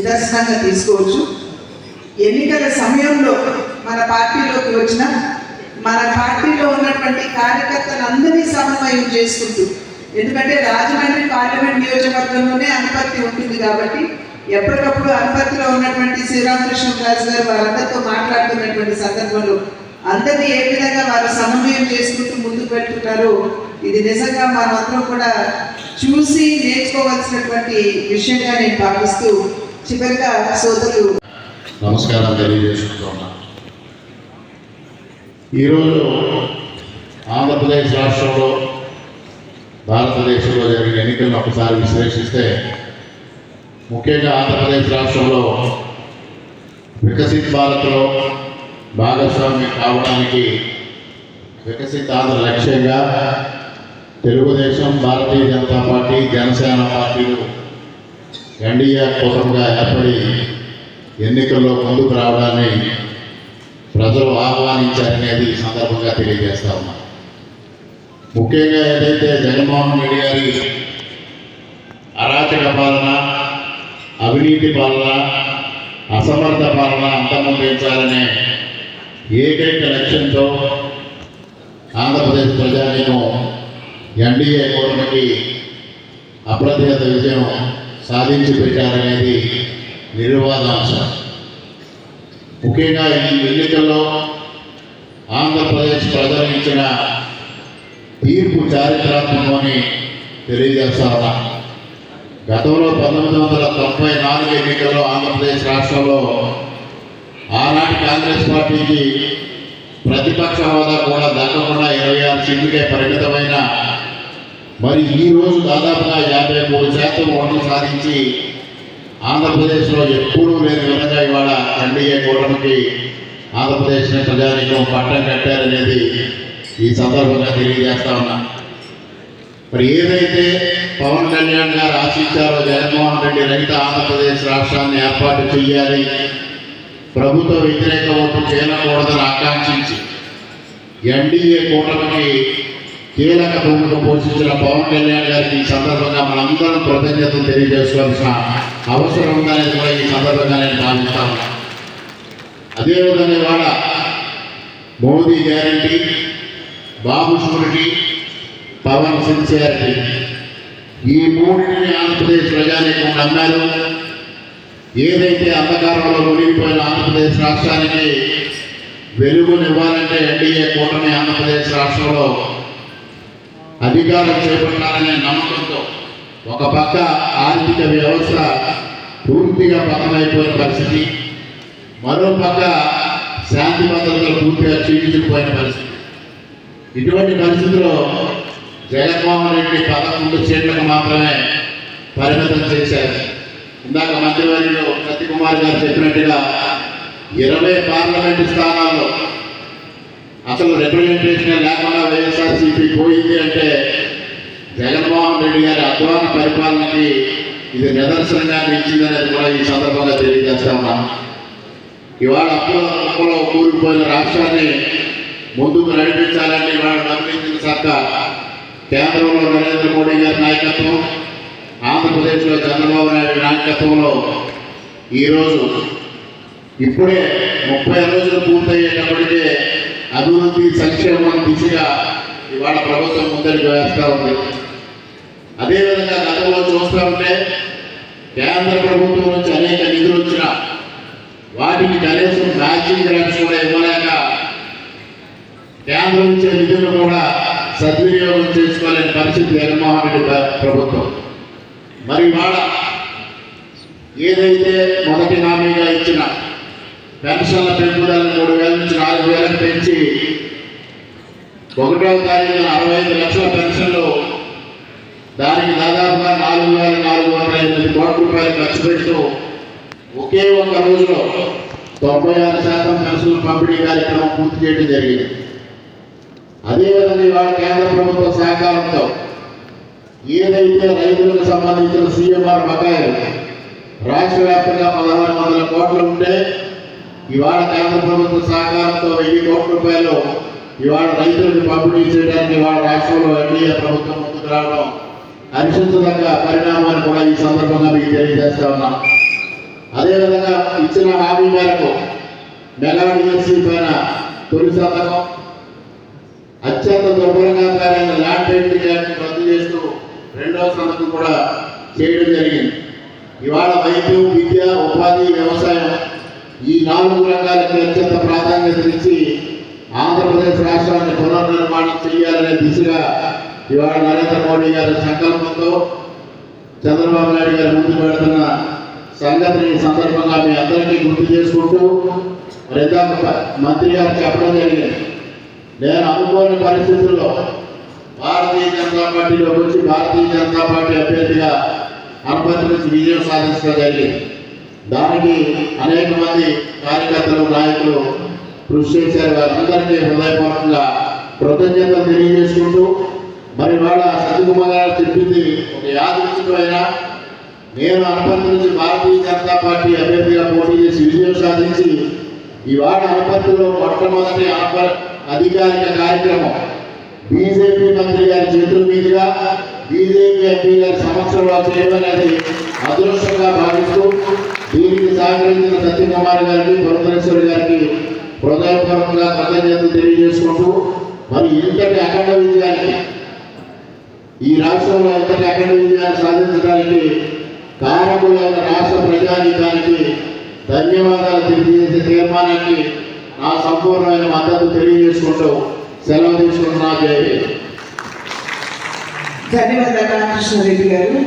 నిదర్శనంగా తీసుకోవచ్చు. ఎన్నికల సమయంలో మన పార్టీలోకి వచ్చిన మన పార్టీలో ఉన్నటువంటి కార్యకర్తలందరినీ సమన్వయం చేసుకుంటూ ఎందుకంటే రాజమండ్రి పార్లమెంట్ నియోజకవర్గంలోనే అనుపత్తి ఉంటుంది కాబట్టి ఎప్పటికప్పుడు అనుపత్తిలో ఉన్నటువంటి శ్రీరామకృష్ణరాజు గారు వారందరితో మాట్లాడుతున్నటువంటి సందర్భంలో అందరినీ ఏ విధంగా వారు సమన్వయం చేసుకుంటూ ముందుకు పెట్టుకుంటారో ఇది నిజంగా మనమందరం కూడా చూసి నేర్చుకోవాల్సినటువంటి విషయంగా నేను భావిస్తూ చివరిగా సోదరులు. నమస్కారం తెలియజేసుకుంటున్నా. ఈరోజు ఆంధ్రప్రదేశ్ రాష్ట్రంలో భారతదేశంలో జరిగిన ఎన్నికలను ఒకసారి విశ్లేషిస్తే ముఖ్యంగా ఆంధ్రప్రదేశ్ రాష్ట్రంలో వికసిత్ భారత్లో భాగస్వామ్యం కావడానికి వికసిత్ ఆంధ్ర లక్ష్యంగా తెలుగుదేశం భారతీయ జనతా పార్టీ జనసేన పార్టీలు ఎన్డీఏ కూటమిగా ఏర్పడి ఎన్నికల్లో ముందుకు రావడాన్ని ప్రజలు ఆహ్వానించారనేది ఈ సందర్భంగా తెలియజేస్తా ఉన్నా. ముఖ్యంగా ఏదైతే జగన్మోహన్ రెడ్డి గారి అరాచక పాలన అవినీతి పాలన అసమర్థ పాలన అంతమొందించాలనే ఏకైక లక్ష్యంతో ఆంధ్రప్రదేశ్ ప్రజానీకం ఎన్డీఏ కూటమికి అప్రతిహత విజయం సాధించి పెట్టారనేది నిర్వాదాంశం. ముఖ్యంగా ఈ ఎన్నికల్లో ఆంధ్రప్రదేశ్ ప్రజలు ఇచ్చిన తీర్పు చారిత్రాత్మకమని తెలియజేస్తారా గతంలో పంతొమ్మిది వందల తొంభై నాలుగు ఎన్నికల్లో ఆంధ్రప్రదేశ్ రాష్ట్రంలో ఆనాటి కాంగ్రెస్ పార్టీకి ప్రతిపక్ష హోదా కూడా దక్కకుండా ఇరవై ఆరు సీట్లకే పరిమితమైన మరి ఈ రోజు దాదాపుగా యాభై మూడు శాతం ఓట్లు సాధించి ఆంధ్రప్రదేశ్లో ఎప్పుడూ లేని విధంగా ఇవాళ ఎన్డీఏ కూటమికి ఆంధ్రప్రదేశ్ ప్రజానీకం పట్టం కట్టారనేది ఈ సందర్భంగా తెలియజేస్తా ఉన్నా. మరి ఏదైతే పవన్ కళ్యాణ్ గారు ఆశించారో జగన్మోహన్ రెడ్డి రహిత ఆంధ్రప్రదేశ్ రాష్ట్రాన్ని ఏర్పాటు చేయాలి ప్రభుత్వ వ్యతిరేక ఓటు చేయకూడదని ఆకాంక్షించి ఎన్డీఏ కూటమికి కీలక భూమిక పోషించిన పవన్ కళ్యాణ్ గారికి ఈ సందర్భంగా మనందరం కృతజ్ఞతలు తెలియజేసుకోవాల్సిన అవసరం ఉందనేది కూడా ఈ సందర్భంగా నేను భావిస్తాను. అదేవిధంగా ఇవాళ Modi guarantee Babu surety Pawan sincerity. ఈ మూడింటిని ఆంధ్రప్రదేశ్ ప్రజానీకం నమ్మారు. ఏదైతే అంధకారంలో మునిగిపోయిన ఆంధ్రప్రదేశ్ రాష్ట్రానికి వెలుగునివ్వాలంటే ఎన్డీఏ కూటమి ఆంధ్రప్రదేశ్ రాష్ట్రంలో అధికారం చేపట్టాలనే నమ్మకంతో ఒక పక్క ఆర్థిక వ్యవస్థ పూర్తిగా పతనమైపోయిన పరిస్థితి మరో పక్క శాంతి భద్రతలు పూర్తిగా క్షీణించిపోయిన పరిస్థితి. ఇటువంటి పరిస్థితిలో జగన్మోహన్ రెడ్డి పదకొండు సీట్లకు మాత్రమే పరిమితం చేశారు. ఇందాక మంత్రివర్యులు సత్యకుమార్ గారు చెప్పినట్టుగా ఇరవై పార్లమెంటు స్థానాల్లో అసలు రిప్రజెంటేషన్ ఇది నిదర్శనంగా నిలిచిందనేది కూడా ఈ సందర్భంగా తెలియజేస్తా ఉన్నాం ఇవాళ అప్పుల అప్పులో కూలిపోయిన రాష్ట్రాన్ని ముందుకు నడిపించాలని ఇవాళ నమ్మించిన సర్కార్ కేంద్రంలో నరేంద్ర మోడీ గారి నాయకత్వం ఆంధ్రప్రదేశ్లో చంద్రబాబు నాయుడు నాయకత్వంలో ఈరోజు ఇప్పుడే ముప్పై రోజులు పూర్తయ్యేటప్పటికే అభివృద్ధి సంక్షేమం దిశగా ఇవాళ ప్రభుత్వం ముందరికి వేస్తూ ఉంది. అదేవిధంగా గతంలో చూస్తూ ఉంటే కేంద్ర ప్రభుత్వం నుంచి అనేక నిధులు వచ్చినా వాటికి కనీసం మ్యాచింగ్ గ్రాంట్స్ కూడా ఇవ్వలేక కేంద్రం ఇచ్చే నిధులు కూడా సద్వినియోగం చేసుకోలేని పరిస్థితి జగన్మోహన్ రెడ్డి ప్రభుత్వం. మరి వాళ్ళ ఏదైతే మొదటి హామీగా ఇచ్చిన పెన్షన్ల పెంపుదలను మూడు వేల నుంచి నాలుగు వేలకు పెంచి ఒకటో తారీఖున అరవై ఐదు లక్షల పెన్షన్లు దానికి దాదాపుగా నాలుగు వేల నాలుగు వందల ఎనిమిది కోట్ల రూపాయలు ఖర్చు పెడుతూ ఒకే ఒక్క రోజులో తొంభై ఆరు శాతం పెన్షన్ల పంపిణీ కార్యక్రమం పూర్తి చేయడం జరిగింది. అదేవిధంగా ఇవాళ కేంద్ర ప్రభుత్వ సహకారంతో ఏదైతే రైతులకు సంబంధించిన సీఎంఆర్ బకాయిలు రాష్ట్ర వ్యాప్తంగా పదహారు వందల కోట్లు ఉంటే ఇవాళ కేంద్ర ప్రభుత్వ సహకారంతో వెయ్యి కోట్ల రూపాయలు ఇవాళ రైతులకు పంపిణీ చేయడానికి ఇవాళ రాష్ట్రంలో ఎన్డీఏ ప్రభుత్వం ముందుకు రావడం హర్షించదగ్గ పరిణామాన్ని కూడా ఈ సందర్భంగా మీకు తెలియజేస్తా ఉన్నాం. అదేవిధంగా ఇచ్చిన హామీ మేరకు మెగా డిఎస్సీ పైన తొలి సంతకం అత్యంత దుర్భరంగా తయారైన ల్యాండ్ టైటిల్ యాక్ట్ రద్దు చేస్తూ రెండవ సంతకం కూడా చేయడం జరిగింది. ఇవాళ వైద్యం విద్య ఉపాధి వ్యవసాయం ఈ నాలుగు రంగాలకి అత్యంత ప్రాధాన్యత ఇచ్చి ఆంధ్రప్రదేశ్ రాష్ట్రాన్ని పునర్నిర్మాణం చేయాలనే దిశగా ఇవాళ నరేంద్ర మోడీ గారి సంకల్పంతో చంద్రబాబు నాయుడు గారు ముందు పెడుతున్న సంగతిని సందర్భంగా మీ అందరికీ గుర్తు చేసుకుంటూ మరి మంత్రి గారు చెప్పడం జరిగింది. నేను అనుకోని పరిస్థితుల్లో భారతీయ జనతా పార్టీలోకి వచ్చి భారతీయ జనతా పార్టీ అభ్యర్థిగా అనుమతి నుంచి విజయం సాధించడం జరిగింది. దానికి అనేక మంది కార్యకర్తలు నాయకులు కృషి చేశారు. వారందరికీ హృదయపూర్వకంగా కృతజ్ఞతలు తెలియజేసుకుంటూ మరి వాళ్ళ సత్యకుమార్ గారు చెప్పింది ఒక యాదృచ్ఛికమైన నేను అనుపతి నుంచి భారతీయ జనతా పార్టీ అభ్యర్థిగా పోటీ చేసి విజయం సాధించి ఇవాళ అనుపతిలో మొట్టమొదటి అధికారిక కార్యక్రమం బీజేపీ మంత్రి గారి చేతుల మీదుగా బీజేపీ ఎంపీ గారి సమక్షంలో చేయమనేది అదృష్టంగా భావిస్తూ దీనికి సహకరించిన సత్యకుమార్ గారికి పురంధరేశ్వరి గారికి హృదయపూర్వకంగా కృతజ్ఞతలు తెలియజేసుకుంటూ మరి ఇంతటి అఖండ విజయానికి ఈ రాష్ట్రంలో అంతటి అఖండ విజయాన్ని సాధించడానికి కారకులైన రాష్ట్ర ప్రజానీకానికి ధన్యవాదాలు తెలియజేసే తీర్మానానికి నా సంపూర్ణమైన మద్దతు తెలియజేసుకుంటూ సెలవు తీసుకుంటున్నా. జై ధన్యవాదాలు రామకృష్ణారెడ్డి గారు.